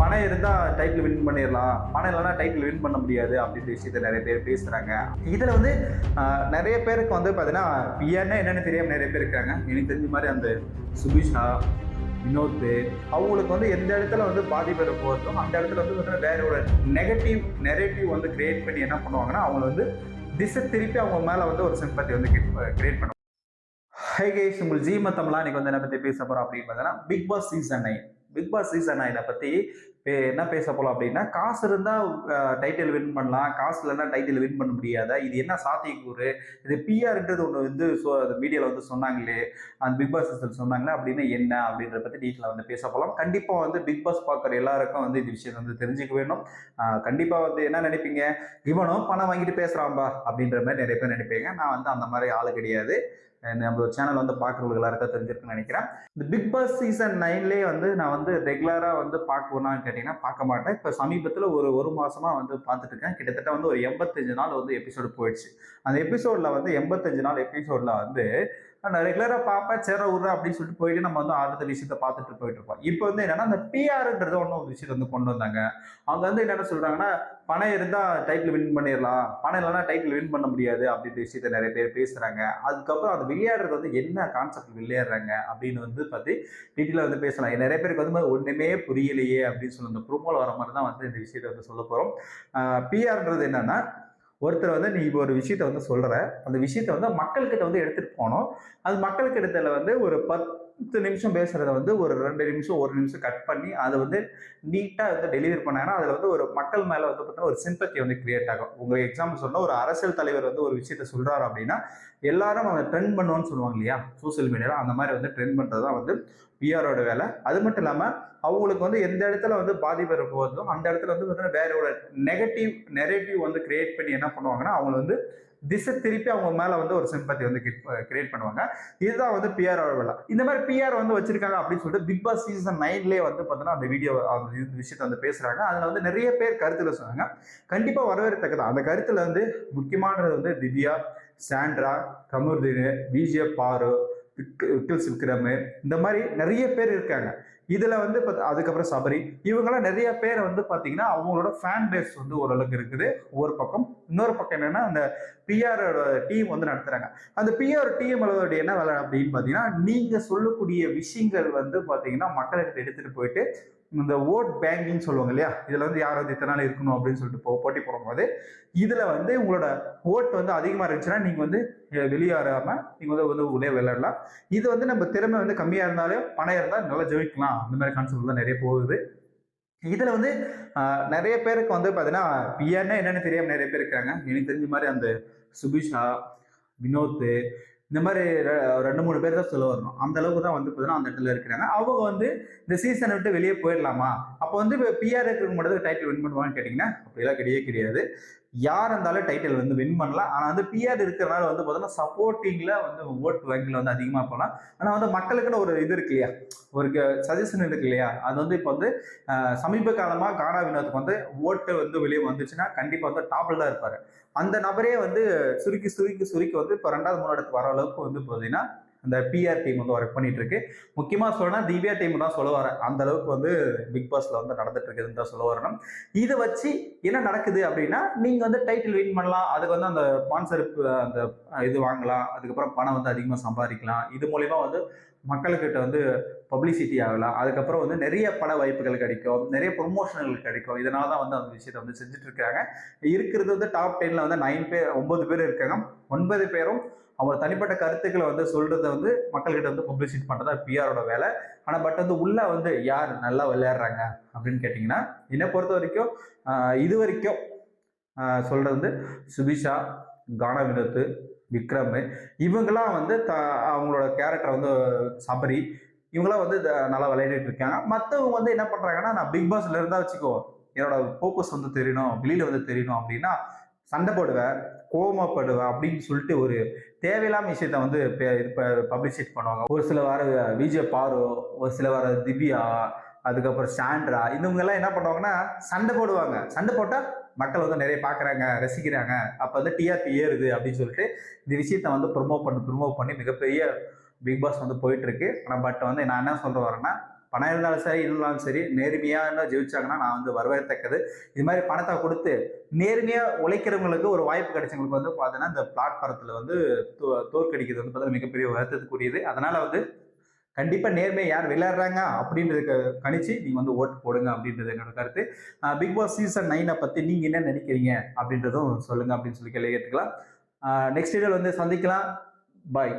பணம் இருந்தால் title win பண்ணிடலாம் பணம் இல்லைன்னா டைட்டில் வின் பண்ண முடியாது அப்படின்ற விஷயத்த நிறைய பேர் பேசுகிறாங்க இதில் வந்து நிறைய பேருக்கு வந்து பார்த்தீங்கன்னா பிஆர்னா என்னென்னு தெரியாமல் நிறைய பேர் இருக்காங்க. எனக்கு தெரிஞ்ச மாதிரி அந்த சுபிஷா வினோத் அவங்களுக்கு வந்து எந்த இடத்துல வந்து பாதிப்பு இருக்க போகிறதோ அந்த இடத்துல வந்து வேற ஒரு நெகட்டிவ் நெரேட்டிவ் வந்து கிரியேட் பண்ணி என்ன பண்ணுவாங்கன்னா அவங்க வந்து திசை திருப்பி அவங்க மேலே வந்து ஒரு சிம்பத்தி வந்து கிரியேட் பண்ணுவாங்க. ஹை கேஸ் உங்கள் ஜி மத்தம்லாம் இன்னைக்கு வந்து என்ன பற்றி பேச போகிறோம் அப்படின்னு பார்த்தீங்கன்னா Bigg Boss season nine Bigg Boss season நைனை பற்றி என்ன பேச போகலாம் அப்படின்னா காசு இருந்தால் டைட்டில் வின் பண்ணலாம். காசு இல்லைன்னா டைட்டில் வின் பண்ண முடியாதா? இது என்ன சாத்தியக்கூறு? இது பிஆர்ன்றது ஒன்று வந்து ஸோ அந்த மீடியாவில் வந்து சொன்னாங்களே அந்த பிக் பாஸ் சீசன் சொன்னாங்களே அப்படின்னு என்ன? அப்படின்றத பற்றி டீட்டெயிலாக வந்து பேச போகலாம் கண்டிப்பாக வந்து பிக் பாஸ் பார்க்குற எல்லாருக்கும் வந்து இந்த விஷயம் வந்து தெரிஞ்சுக்க வேணும். கண்டிப்பாக வந்து என்ன நினைப்பீங்க? இவனும் பணம் வாங்கிட்டு பேசுகிறான்பா அப்படின்ற மாதிரி நிறைய பேர் நினைப்பீங்க. நான் வந்து அந்த மாதிரி ஆள் கிடையாது. நம்ம சேனல் வந்து பார்க்குறவங்களுக்கு எல்லாருக்கும் தெரிஞ்சிருக்குன்னு நினைக்கிறேன். இந்த பிக் பாஸ் சீசன் நைன்லேயே வந்து நான் வந்து ரெகுலராக வந்து பார்க்கணும்னு கேட்டிங்கன்னா பார்க்க மாட்டேன். இப்போ சமீபத்தில் ஒரு ஒரு மாதமாக வந்து பார்த்துட்டு இருக்கேன் கிட்டத்தட்ட வந்து ஒரு எண்பத்தஞ்சு நாள் வந்து எபிசோடு போயிடுச்சு. அந்த எபிசோடில் வந்து எண்பத்தஞ்சு நாள் எபிசோடில் வந்து நான் ரெகுலராக பார்ப்பேன் சேர விட்ற அப்படின்னு சொல்லிட்டு போயிட்டு நம்ம வந்து அடுத்த விஷயத்த பார்த்துட்டு போயிட்டு இருப்போம். இப்போ வந்து என்னன்னா அந்த பிஆர்ன்றது ஒன்று ஒரு விஷயத்தை வந்து கொண்டு வந்தாங்க. அவங்க வந்து என்னென்ன சொல்கிறாங்கன்னா பணம் இருந்தால் டைட்டில் வின் பண்ணிடலாம். பணம் இல்லைன்னா டைட்டில் வின் பண்ண முடியாது அப்படின்ற விஷயத்த நிறைய பேர் பேசுகிறாங்க அதுக்கப்புறம் அது விளையாடுறது வந்து என்ன கான்செப்ட் விளையாடுறாங்க அப்படின்னு வந்து பார்த்து டீட்டெயிலாக வந்து பேசலாம். நிறைய பேருக்கு வந்து ஒன்றுமே புரியலையே அப்படின்னு சொல்லி அந்த ப்ரூமோல வர மாதிரி தான் வந்து இந்த விஷயத்தை வந்து சொல்ல போகிறோம் பிஆர்ன்றது என்னன்னா ஒருத்தர் வந்து நீ இப்போ ஒரு விஷயத்த வந்து சொல்கிற அந்த விஷயத்த வந்து மக்கள்கிட்ட வந்து எடுத்துகிட்டு போகணும். அது மக்களுக்கு வந்து ஒரு பத்து நிமிஷம் பேசுகிறத வந்து ஒரு ரெண்டு நிமிஷம் ஒரு நிமிஷம் கட் பண்ணி அதை வந்து நீட்டாக வந்து டெலிவரி பண்ணாங்கன்னா அதில் வந்து ஒரு மக்கள் மேலே வந்து பார்த்தீங்கன்னா ஒரு சிம்பத்தி வந்து கிரியேட் ஆகும். உங்களுக்கு எக்ஸாம்பிள் சொன்னால் ஒரு அரசியல் தலைவர் வந்து ஒரு விஷயத்த சொல்கிறாரு அப்படின்னா எல்லாரும் அவங்க ட்ரெண்ட் பண்ணுவோன்னு சொல்லுவாங்க இல்லையா? சோசியல் மீடியாவில் அந்த மாதிரி வந்து ட்ரெண்ட் பண்ணுறது தான் வந்து பிஆரோட வேலை. அது மட்டும் இல்லாமல் அவங்களுக்கு வந்து எந்த இடத்துல வந்து பாதிப்பு இருக்க அந்த இடத்துல வந்து பார்த்தீங்கன்னா வேற ஒரு நெகட்டிவ் நெரேட்டிவ் வந்து கிரியேட் பண்ணி என்ன பண்ணுவாங்கன்னா அவங்க வந்து திசை திருப்பி அவங்க மேலே வந்து ஒரு சிம்பத்தி வந்து கிரியேட் பண்ணுவாங்க. இதுதான் வந்து பிஆரோட வேலை. இந்த மாதிரி பிஆர் வந்து வச்சிருக்காங்க அப்படின்னு சொல்லிட்டு பிக் பாஸ் சீசன் நைன்லேயே வந்து பார்த்தீங்கன்னா அந்த வீடியோ அந்த விஷயத்தை வந்து பேசுகிறாங்க அதில் வந்து நிறைய பேர் கருத்தில் சொன்னாங்க. கண்டிப்பாக வரவேற்கத்தக்கது. அந்த கருத்தில் வந்து முக்கியமானது வந்து திவ்யா சாண்ட்ரா கமருதீன் பிஜே பாரு விக்- விக்கில் விக்ரமு இந்த மாதிரி நிறைய பேர் இருக்காங்க. இதில் வந்து பாத்த- அதுக்கப்புறம் சபரி இவங்கெல்லாம் நிறைய பேர் வந்து பார்த்தீங்கன்னா அவங்களோட ஃபேன் பேஸ் வந்து ஓரளவுக்கு இருக்குது. ஒரு பக்கம். இன்னொரு பக்கம் என்னென்னா அந்த பிஆரோட டீம் வந்து நடத்துகிறாங்க அந்த பிஆர் டீம் என்ன வேலை அப்படின்னு பார்த்தீங்கன்னா நீங்கள் சொல்லக்கூடிய விஷயங்கள் வந்து பார்த்தீங்கன்னா மக்களுக்கு எடுத்துகிட்டு போயிட்டு இந்த ஓட் பேங்கிங் சொல்லுவாங்க இல்லையா? இதில் வந்து யார் வந்து இத்தனை நாள் இருக்கணும் அப்படின்னு சொல்லிட்டு போ போட்டி போடும்போது இதில் வந்து உங்களோட ஓட் வந்து அதிகமாக இருந்துச்சுன்னா நீங்கள் வந்து வெளியேறாமல் நீங்கள் வந்து வந்து உள்ளே விளையாடலாம். இது வந்து நம்ம திறமை வந்து கம்மியாக இருந்தாலும் பணம் இருந்தால் நல்லா ஜெயிக்கலாம். அந்த மாதிரி கான்செப்ட் தான் நிறைய போகுது. இதில் வந்து நிறைய பேருக்கு வந்து பார்த்தீங்கன்னா பிஆர்னா என்னென்னு தெரியாமல் நிறைய பேர் இருக்காங்க. எனக்கு தெரிஞ்ச மாதிரி அந்த சுபிஷா வினோத் இந்த மாதிரி ரெண்டு மூணு பேர் தான் சொல்ல வரணும். அந்த அளவுக்கு தான் வந்து பார்த்தீங்கன்னா அந்த இடத்துல இருக்கிறாங்க. அவங்க வந்து இந்த சீசனை விட்டு வெளியே போயிடலாமா? அப்போ வந்து இப்போ பிஆர் இருக்கிறவங்க மட்டும் டைட்டில் வின் பண்ணுவாங்கன்னு கேட்டிங்கன்னா அப்படிலாம் கிடையவே கிடையாது. யார் இருந்தாலும் டைட்டில் வந்து வின் பண்ணலாம். ஆனால் வந்து பிஆர் இருக்கிறனால வந்து பார்த்தோன்னா சப்போர்ட்டிங்கில் வந்து ஓட் வங்கியில் வந்து அதிகமாக போகலாம் ஆனால் வந்து மக்களுக்குன்னு ஒரு இது இருக்கு இல்லையா? ஒரு சஜஷன் இருக்கு இல்லையா? அது வந்து இப்போ வந்து சமீப காலமாக கானா வினோத்துக்கு வந்து ஓட்டு வந்து வெளியே வந்துச்சுன்னா கண்டிப்பாக வந்து டாப்பில் தான் இருப்பார். அந்த நபரே வந்து சுருக்கி சுருக்கி சுருக்கி வந்து இப்போ ரெண்டாவது மூணு இடத்துக்கு வர அளவுக்கு வந்து பார்த்தீங்கன்னா அந்த பிஆர் டீம் வந்து ஒர்க் பண்ணிட்டு இருக்கு முக்கியமாக சொல்லணும்னா திவ்யா டீம் தான் சொல்ல வரேன் அந்த அளவுக்கு வந்து பிக் பாஸ்ல வந்து நடந்துட்டு இருக்குதுன்னு தான் சொல்ல வரணும். இதை வச்சு என்ன நடக்குது அப்படின்னா நீங்க வந்து டைட்டில் வின் பண்ணலாம். அதுக்கு வந்து அந்த ஸ்பான்சர் அந்த இது வாங்கலாம். அதுக்கப்புறம் பணம் வந்து அதிகமாக சம்பாதிக்கலாம். இது மூலயமா வந்து மக்கள்கிட்ட வந்து பப்ளிசிட்டி ஆகலாம். அதுக்கப்புறம் வந்து நிறைய பட வாய்ப்புகள் கிடைக்கும். நிறைய ப்ரொமோஷன்கள் கிடைக்கும். இதனால தான் வந்து அந்த விஷயத்தை வந்து செஞ்சுட்டு இருக்காங்க இருக்கிறது வந்து டாப் டென்ல வந்து நைன் பேர் ஒன்பது பேர் இருக்காங்க. ஒன்பது பேரும் அவங்க தனிப்பட்ட கருத்துக்களை வந்து சொல்றத வந்து மக்கள்கிட்ட வந்து பப்ளிசிட் பண்ணுறதா பிஆரோட வேலை. ஆனால் பட் வந்து உள்ள வந்து யார் நல்லா விளையாடுறாங்க அப்படின்னு கேட்டிங்கன்னா என்னை பொறுத்த வரைக்கும் இது வரைக்கும் சொல்கிறது சொல்றது வந்து சுபிஷா கானா வினோத் விக்ரம் இவங்கெல்லாம் வந்து த அவங்களோட கேரக்டர் வந்து சபரி இவங்களாம் வந்து த- நல்லா விளையாடிட்டு இருக்காங்க. மற்றவங்க வந்து என்ன பண்ணுறாங்கன்னா நான் பிக் பாஸ்ல இருந்தா வச்சுக்கோ என்னோட ஃபோக்கஸ் வந்து தெரியணும் வெளியில வந்து தெரியணும் அப்படின்னா சண்டை போடுவேன் கோமப்படுவேன் அப்படின்னு சொல்லிட்டு ஒரு தேவையில்லாம விஷயத்த வந்து பப்ளிசிட் பண்ணுவாங்க. ஒரு சில வார விஜய் பாரு ஒரு சில வார திவ்யா அதுக்கப்புறம் சாண்ட்ரா இவங்க எல்லாம் என்ன பண்ணுவாங்கன்னா சண்டை போடுவாங்க. சண்டை போட்டால் மக்கள் வந்து நிறைய பார்க்குறாங்க ரசிக்கிறாங்க. அப்போ வந்து டிஆர்பி ஏறுது அப்படின்னு சொல்லிட்டு இந்த விஷயத்த வந்து ப்ரொமோட் பண்ணி ப்ரொமோட் பண்ணி மிகப்பெரிய பிக் பாஸ் வந்து போயிட்டு இருக்கு. ஆனால் பட் வந்து நான் என்ன சொல்ற வரேன்னா பணம் இருந்தாலும் சரி இருந்தாலும் சரி நேர்மையான ஜெயிச்சாங்கன்னா நான் வந்து வரவேற்கத்தக்கது. இது மாதிரி பணத்தை கொடுத்து நேர்மையாக உழைக்கிறவங்களுக்கு ஒரு வாய்ப்பு கிடைச்சவங்களுக்கு வந்து பார்த்தீங்கன்னா இந்த பிளாட்ஃபாரத்தில் வந்து தோ- தோற்கடிக்கிறது வந்து பார்த்தீங்கன்னா மிகப்பெரிய வருத்தத்துக்குரியது. அதனால் வந்து கண்டிப்பாக நேர்மையை யார் விளையாடுறாங்க அப்படின்றதுக்கு கணிச்சு நீங்கள் வந்து ஓட்டு போடுங்க அப்படின்றது என்னோட கருத்து. பிக் பாஸ் சீசன் நைனை பற்றி நீங்கள் என்ன நினைக்கிறீங்க அப்படின்றதும் சொல்லுங்கள் அப்படின்னு சொல்லி கேள்வி கேட்டுக்கலாம். நெக்ஸ்ட் வீடியோவில் வந்து சந்திக்கலாம். பாய்